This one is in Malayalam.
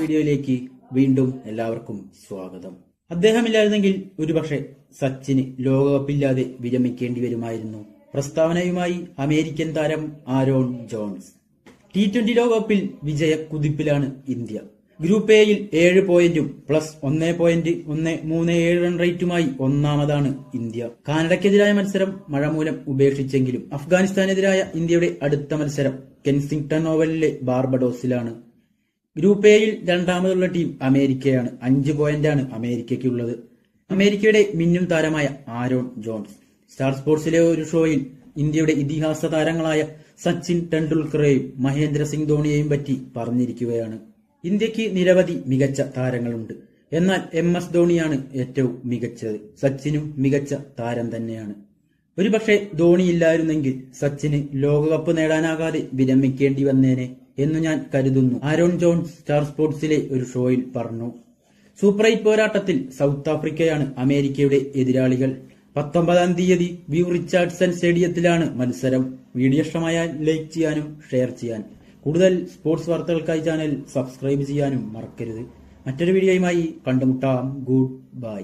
വീഡിയോയിലേക്ക് വീണ്ടും എല്ലാവർക്കും സ്വാഗതം. അദ്ദേഹമില്ലായിരുന്നെങ്കിൽ ഒരുപക്ഷെ സച്ചിന് ലോകകപ്പില്ലാതെ വിരമിക്കേണ്ടി വരുമായിരുന്നു. പ്രസ്താവനയുമായി അമേരിക്കൻ താരം ആരോൺ ജോൺസ്. ടി ട്വന്റി ലോകകപ്പിൽ വിജയ കുതിപ്പിലാണ് ഇന്ത്യ. ഗ്രൂപ്പ് എയിൽ ഏഴ് പോയിന്റും പ്ലസ് ഒന്ന് പോയിന്റ് ഒന്ന് മൂന്ന് ഏഴ് റൺ റേറ്റുമായി ഒന്നാമതാണ് ഇന്ത്യ. കാനഡയ്ക്കെതിരായ മത്സരം മഴ മൂലം ഉപേക്ഷിച്ചെങ്കിലും അഫ്ഗാനിസ്ഥാനെതിരായ ഇന്ത്യയുടെ അടുത്ത മത്സരം കെൻസിംഗ്ടൺ ഓവലിലെ ബാർബഡോസിലാണ്. ഗ്രൂപ്പ് എയിൽ രണ്ടാമതുള്ള ടീം അമേരിക്കയാണ്. അഞ്ച് പോയിന്റാണ് അമേരിക്കയ്ക്കുള്ളത്. അമേരിക്കയുടെ മിന്നും താരമായ ആരോൺ ജോൺസ്. സ്റ്റാർ സ്പോർട്സിലെ ഒരു ഷോയിൽ ഇന്ത്യയുടെ ഇതിഹാസ താരങ്ങളായ സച്ചിൻ ടെണ്ടുൽക്കറെയും മഹേന്ദ്ര സിംഗ് ധോണിയെയും പറ്റി പറഞ്ഞിരിക്കുകയാണ്. ഇന്ത്യയ്ക്ക് നിരവധി മികച്ച താരങ്ങളുണ്ട്. എന്നാൽ എം എസ് ധോണിയാണ് ഏറ്റവും മികച്ചത്. സച്ചിനും മികച്ച താരം തന്നെയാണ്. ഒരുപക്ഷെ ധോണി ഇല്ലായിരുന്നെങ്കിൽ സച്ചിന് ലോകകപ്പ് നേടാനാകാതെ വിരമിക്കേണ്ടി വന്നേനെ. എന്ന് ഞാൻ കരുതുന്നു. ആരോൺ ജോൺസ് സ്റ്റാർ സ്പോർട്സിലെ ഒരു ഷോയിൽ പറഞ്ഞു. സൂപ്പർ എയ്റ്റ് പോരാട്ടത്തിൽ സൗത്ത് ആഫ്രിക്കയാണ് അമേരിക്കയുടെ എതിരാളികൾ. പത്തൊമ്പതാം തീയതി വ്യൂ റിച്ചാർഡ്സൺ സ്റ്റേഡിയത്തിലാണ് മത്സരം. വീഡിയോ ഇഷ്ടമായാൽ ലൈക്ക് ചെയ്യാനും ഷെയർ ചെയ്യാൻ. കൂടുതൽ സ്പോർട്സ് വാർത്തകൾക്കായി ചാനൽ സബ്സ്ക്രൈബ് ചെയ്യാനും മറക്കരുത്. മറ്റൊരു വീഡിയോയുമായി കണ്ടുമുട്ടാം. Good bye.